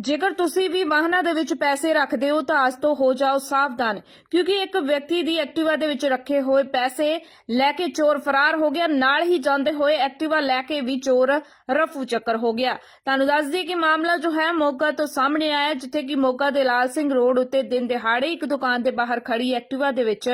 ਜੇਕਰ ਤੁਸੀਂ ਵੀ ਵਾਹਨਾਂ ਦੇ ਵਿੱਚ ਪੈਸੇ ਰੱਖਦੇ ਹੋ ਤਾਂ ਅੱਜ ਤੋਂ ਹੋ ਜਾਓ ਸਾਵਧਾਨ, ਕਿਉਂਕਿ ਇੱਕ ਵਿਅਕਤੀ ਦੀ ਐਕਟਿਵਾ ਦੇ ਵਿੱਚ ਰੱਖੇ ਹੋਏ ਪੈਸੇ ਲੈ ਕੇ ਚੋਰ ਫਰਾਰ ਹੋ ਗਿਆ, ਨਾਲ ਹੀ ਜਾਂਦੇ ਹੋਏ ਐਕਟਿਵਾ ਲੈ ਕੇ ਵੀ ਚੋਰ ਰਫੂ ਚੱਕਰ ਹੋ ਗਿਆ। ਤੁਹਾਨੂੰ ਦੱਸ ਦਈਏ ਕਿ ਮਾਮਲਾ ਜੋ ਹੈ ਮੋਗਾ ਤੋਂ ਸਾਹਮਣੇ ਆਇਆ ਜਿੱਥੇ ਕਿ ਮੋਗਾ ਦੇ ਲਾਲ ਸਿੰਘ ਰੋਡ ਉੱਤੇ ਦਿਨ ਦਿਹਾੜੇ ਇੱਕ ਦੁਕਾਨ ਦੇ ਬਾਹਰ ਖੜੀ ਐਕਟਿਵਾ ਦੇ ਵਿੱਚ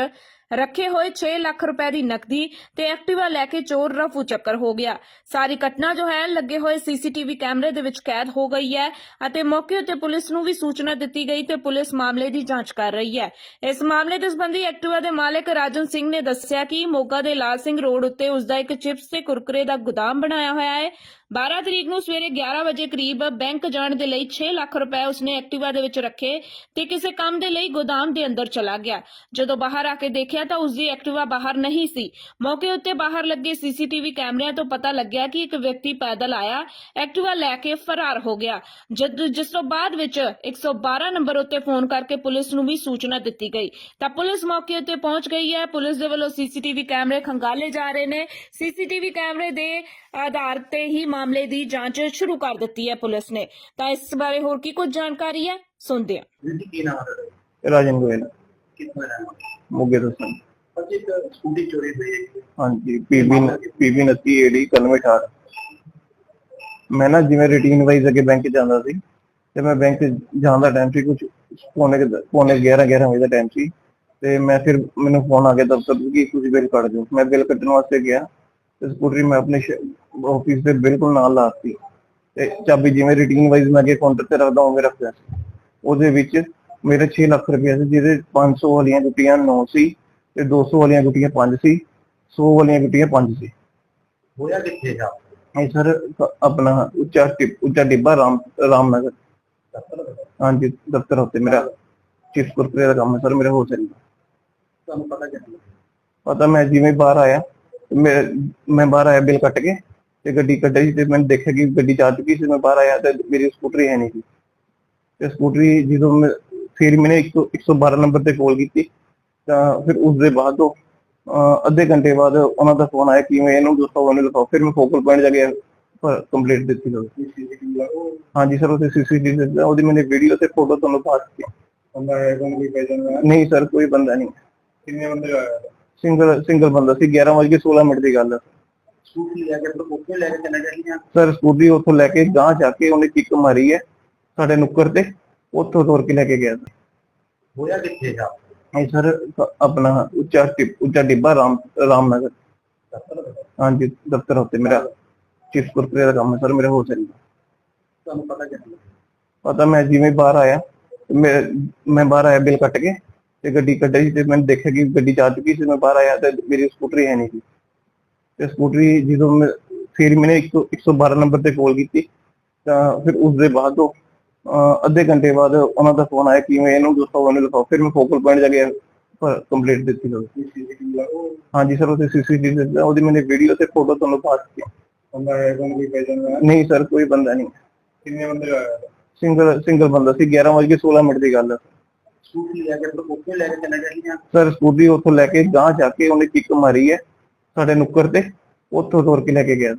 ਰੱਖੇ ਹੋਏ 6 ਲੱਖ ਰੁਪਏ ਦੀ ਨਕਦੀ ਤੇ ਐਕਟਿਵਾ ਲੈ ਕੇ ਚੋਰ ਰਫੂ ਚੱਕਰ ਹੋ ਗਿਆ। ਸਾਰੀ ਘਟਨਾ ਜੋ ਹੈ, ਲੱਗੇ ਹੋਏ ਸੀਸੀਟੀਵੀ ਕੈਮਰੇ ਦੇ ਵਿੱਚ ਕੈਦ ਹੋ ਗਈ ਹੈ ਅਤੇ ਮੌਕੇ ਉੱਤੇ ਪੁਲਿਸ ਨੂੰ ਵੀ ਸੂਚਨਾ ਦਿੱਤੀ ਗਈ ਤੇ ਪੁਲਿਸ ਮਾਮਲੇ ਦੀ ਜਾਂਚ ਕਰ ਰਹੀ ਹੈ। ਇਸ ਮਾਮਲੇ ਦੇ ਸੰਬੰਧੀ ਐਕਟਿਵਾ ਦੇ ਮਾਲਕ ਰਾਜਨ ਸਿੰਘ ਨੇ ਦੱਸਿਆ ਕਿ ਮੋਗਾ ਦੇ ਲਾਲ ਸਿੰਘ ਰੋਡ ਉੱਤੇ ਉਸ ਦਾ ਇੱਕ ਚਿਪਸ ਤੇ ਕੁਰਕਰੇ ਦਾ ਗੋਦਾਮ ਬਣਾਇਆ ਹੋਇਆ ਹੈ। 12 ਤਰੀਕ ਨੂੰ ਸਵੇਰੇ 11 ਵਜੇ ਕਰੀਬ ਬੈਂਕ ਜਾਣ ਦੇ ਲਈ 6 ਲੱਖ ਰੁਪਏ ਉਸਨੇ ਐਕਟਿਵਾ ਦੇ ਵਿੱਚ ਰੱਖੇ ਤੇ ਕਿਸੇ ਕੰਮ ਦੇ ਲਈ ਗੋਦਾਮ ਦੇ ਅੰਦਰ ਚਲਾ ਗਿਆ। ਜਦੋਂ ਬਾਹਰ ਆ ਕੇ ਦੇਖਿਆ ਤਾਂ ਉਸਦੀ ਐਕਟਿਵਾ ਬਾਹਰ ਨਹੀਂ ਸੀ। ਮੌਕੇ ਉੱਤੇ ਬਾਹਰ ਲੱਗੇ ਸੀਸੀਟੀਵੀ ਕੈਮਰਿਆਂ ਤੋਂ ਪਤਾ ਲੱਗਿਆ ਕਿ ਇੱਕ ਵਿਅਕਤੀ ਪੈਦਲ ਆਇਆ, ਐਕਟਿਵਾ ਲੈ ਕੇ ਫਰਾਰ ਹੋ ਗਿਆ। ਜਦ ਜਿਸ ਤੋਂ ਬਾਅਦ ਵਿੱਚ 112 ਨੰਬਰ ਉੱਤੇ ਫੋਨ ਕਰਕੇ ਪੁਲਿਸ ਨੂੰ ਵੀ ਸੂਚਨਾ ਦਿੱਤੀ ਗਈ। ਤਾਂ ਪੁਲਿਸ ਮੌਕੇ ਉੱਤੇ ਪਹੁੰਚ ਗਈ ਹੈ। ਪੁਲਿਸ ਦੇ ਵੱਲੋਂ ਸੀਸੀਟੀਵੀ ਕੈਮਰੇ ਖੰਗਾਲੇ ਜਾ ਰਹੇ ਨੇ। ਸੀਸੀਟੀਵੀ ਕੈਮਰੇ ਦੇ ਆਧਾਰ ਤੇ ਹੀ ਮਾਮਲੇ ਦੀ ਜਾਂਚ ਸ਼ੁਰੂ ਕਰ ਦਿੱਤੀ ਹੈ ਪੁਲਿਸ ਨੇ। ਤਾਂ ਇਸ ਬਾਰੇ ਹੋਰ ਕੀ ਕੁਝ ਜਾਣਕਾਰੀ ਹੈ? ਸੁਣਦੇ ਹਾਂ। ਵੀਰ ਜੀ ਕੀ ਨਾਮ ਹੈ ਤੁਹਾਡਾ? ਰਾਜਨ ਗੋਇਲ। ਕਿੱਥੋਂ ਦਾ ਮੋਗੇ ਤੋਂ ਸਨ। ਪਰ ਇੱਕ ਸਕੂਟੀ ਚੋਰੀ ਹੋਈ ਹੈ। ਹਾਂਜੀ ਪੀਬੀ ਪੀਬੀ 29 ਏਡੀ 9118 ਮੈਂ ਨਾ ਜਿਵੇਂ ਰੂਟੀਨ ਵਾਈਜ਼ ਅੱਗੇ ਬੈਂਕ ਜਾਂਦਾ ਸੀ ਤੇ ਮੈਂ ਬੈਂਕ ਜਾਣ ਦਾ ਟਾਈਮ ਸੀ ਕੁਝ ਪੌਣੇ ਕੁ ਦ- ਪੌਣੇ 11 11 ਵਜੇ ਦਾ ਟਾਈਮ ਸੀ। ਤੇ ਮੈਂ ਫਿਰ ਮੈਨੂੰ ਫੋਨ ਆ ਗਿਆ ਦਫ਼ਤਰ ਤੋਂ ਕਿ ਤੁਸੀਂ ਬਿੱਲ ਕੱਢ ਦਿਓ। ਮੈਂ ਬਿੱਲ ਕੱਢਣ ਵਾਸਤੇ ਗਿਆ। ਸਕੂਟਰੀ ਮੈਂ ਆਪਣੇ ਆਫਿਸ ਦੇ ਬਿਲਕੁਲ ਨਾਲ ਲਾਤੀ ਤੇ ਚਾਬੀ ਜਿਵੇਂ ਰੂਟੀਨ ਵਾਈਜ਼ ਮੈਂ ਅੱਗੇ ਕਾਊਂਟਰ ਤੇ ਰੱਖਦਾ ਉਵੇਂ ਰੱਖਿਆ ਉਹਦੇ ਵਿੱਚ ਮੇਰੇ 6 ਲੱਖ ਰੁਪਏ ਸੀ ਜਿਹਦੇ 500 ਵਾਲੀਆਂ ਗੁੱਟੀਆਂ 9 ਸੀ ਤੇ 200 ਵਾਲੀਆਂ ਗੁੱਟੀਆਂ 5 ਸੀ 100 ਵਾਲੀਆਂ ਗੁੱਟੀਆਂ 5 ਸੀ। ਹੋਇਆ ਕਿੱਥੇ ਜਾ? ਇਹ ਸਰ ਆਪਣਾ ਉੱਚਾ ਉੱਚਾ ਡਿੱਬਾ ਰਾਮ ਰਾਮਨਗਰ। ਹਾਂਜੀ ਦਫ਼ਤਰ ਉੱਤੇ ਮੇਰਾ ਚਿਪਸ ਕੁਰਕਰੇ ਦਾ ਕੰਮ ਹੈ ਸਰ ਮੇਰਾ ਹੋਲਸੇਲ ਤੁਹਾਨੂੰ ਪਤਾ ਕਿੱਥੇ? ਪਤਾ ਮੈਂ ਜਿਵੇਂ ਬਾਹਰ ਆਇਆ ਮੈਂ ਮੈਂ ਬਾਹਰ ਆਇਆ ਬਿੱਲ ਕੱਟ ਕੇ ਤੇ ਗੱਡੀ ਕੱਢੀ ਤੇ ਮੈਂ ਦੇਖਿਆ ਕਿ ਗੱਡੀ ਜਾ ਚੁੱਕੀ ਸੀ ਮੈਂ ਬਾਹਰ ਆਇਆ ਤੇ ਮੇਰੀ ਸਕੂਟਰੀ ਹੈ ਨਹੀਂ ਸੀ। ਤੇ ਸਕੂਟਰੀ ਜਦੋਂ ਮੈਂ ਫਿਰ ਮੈंने 112 ਨੰਬਰ ਤੇ ਕਾਲ ਕੀਤੀ ਤਾਂ ਫਿਰ ਉਸ ਦੇ ਬਾਅਦ ਉਹ, ਅਹ, ਅੱਧੇ ਘੰਟੇ ਬਾਅਦ ਉਹਨਾਂ ਦਾ ਫੋਨ ਆਇਆ ਕਿ ਮੈਂ ਇਹਨੂੰ ਦੱਸੋ ਉਹਨੂੰ ਲਿਖਾਓ। ਫਿਰ ਮੈਂ ਫੋਕਲ ਪੁਆਇੰਟ ਜਾ ਕੇ ਕੰਪਲੀਟ ਦਿੱਤੀ ਉਹ ਹਾਂਜੀ ਸਰ ਉਹਦੇ ਸੀਸੀਟੀਵੀ ਉਹਦੀ ਮੈंने ਵੀਡੀਓ ਤੇ ਫੋਟੋ ਤੁਹਾਨੂੰ ਪਾ ਦਿੱਤੀ। ਬੰਦਾ ਹੈ ਕੋਣ ਵੀ ਪੈਜਨ ਨਹੀਂ ਸਰ ਕੋਈ ਬੰਦਾ ਨਹੀਂ। ਕਿੰਨੇ ਬੰਦੇ ਆਇਆ ਸਿੰਗਲ ਸਿੰਗਲ ਬੰਦਾ ਸੀ 11:16 ਮਿੰਟ ਦੀ ਗੱਲ ਹੈ ਸਕੂਟੀ ਲੈ ਕੇ ਲੈ ਕੇ ਚਲੇ ਗਏ ਸਰ ਸਕੂਟਰੀ ਉੱਥੋਂ ਲੈ ਕੇ ਗਾਂ ਜਾ ਕੇ ਉਹਨੇ ਕਿੱਕ ਮਾਰੀ ਹੈ ਸਾਡੇ ਨੁੱਕਰ ਤੇ ਉੱਥੋਂ ਤੋੜ ਕੇ ਲੈ ਕੇ ਗਿਆ ਸੀ। ਹੋਇਆ ਕਿੱਥੇ ਜਾ? ਇਹ ਸਰ ਆਪਣਾ ਉੱਚਾ ਉੱਚਾ ਡਿੱਬਾ ਰਾਮ ਰਾਮਨਗਰ। ਹਾਂਜੀ ਦਫ਼ਤਰ ਉੱਤੇ ਮੇਰਾ ਚਿਪਸ ਕੁਰਕਰੇ ਦਾ ਕੰਮ ਹੈ ਸਰ ਮੇਰਾ ਹੋਲਸੇਲ ਤੁਹਾਨੂੰ ਪਤਾ ਕਿੱਥੇ? ਪਤਾ ਮੈਂ ਜਿਵੇਂ ਬਾਹਰ ਆਇਆ ਮੈਂ ਮੈਂ ਬਾਹਰ ਆਇਆ ਬਿੱਲ ਕੱਟ ਕੇ ਤੇ ਗੱਡੀ ਕੱਢੀ ਤੇ ਮੈਂ ਦੇਖਿਆ ਕਿ ਗੱਡੀ ਜਾ ਚੁੱਕੀ ਸੀ ਮੈਂ ਬਾਹਰ ਆਇਆ ਤੇ ਮੇਰੀ ਸਕੂਟਰੀ ਹੈ ਨਹੀਂ ਸੀ। ਤੇ ਸਕੂਟਰੀ ਜਦੋਂ ਮੈਂ ਫਿਰ ਮੈंने 112 ਨੰਬਰ ਤੇ ਕਾਲ ਕੀਤੀ ਤਾਂ ਫਿਰ ਉਸ ਦੇ ਬਾਅਦ ਉਹ, ਅੱਧੇ ਘੰਟੇ ਬਾਅਦ ਉਹਨਾਂ ਦਾ ਫੋਨ ਆਇਆ ਕਿ ਮੈਂ ਇਹਨੂੰ ਦੱਸੋ ਉਹਨੂੰ ਲਿਖਾਓ ਫਿਰ ਮੈਂ ਫੋਕਲ ਪੁਆਇੰਟ ਜਾ ਕੇ ਕੰਪਲੀਟ ਦਿੱਤੀ। ਉਹ ਹਾਂਜੀ ਸਰ ਉਹਦੇ ਸੀਸੀਟੀਵੀ ਉਹਦੀ ਮੈंने ਵੀਡੀਓ ਤੇ ਫੋਟੋ ਤੁਹਾਨੂੰ ਪਾ ਦਿੱਤੀ। ਬੰਦਾ ਹੈ ਕੋਣ ਵੀ ਪੈਜਨ ਨਹੀਂ ਸਰ ਕੋਈ ਬੰਦਾ ਨਹੀਂ। ਕਿੰਨੇ ਬੰਦੇ ਆਇਆ ਸਿੰਗਲ ਸਿੰਗਲ ਬੰਦਾ ਸੀ 11:16 ਮਿੰਟ ਦੀ ਗੱਲ ਹੈ। ਸਕੂਟੀ ਲੈ ਕੇ ਫਿਰ ਉੱਥੇ ਲੈ ਕੇ ਚਲੇ ਗਏ ਸਰ, ਸਕੂਟਰੀ ਉੱਥੋਂ ਲੈ ਕੇ ਗਾਂ ਜਾ ਕੇ ਉਹਨੇ ਕਿੱਕ ਮਾਰੀ ਹੈ ਸਾਡੇ ਨੁੱਕਰ ਤੇ, ਉੱਥੋਂ ਤੋੜ ਕੇ ਲੈ ਕੇ ਗਿਆ।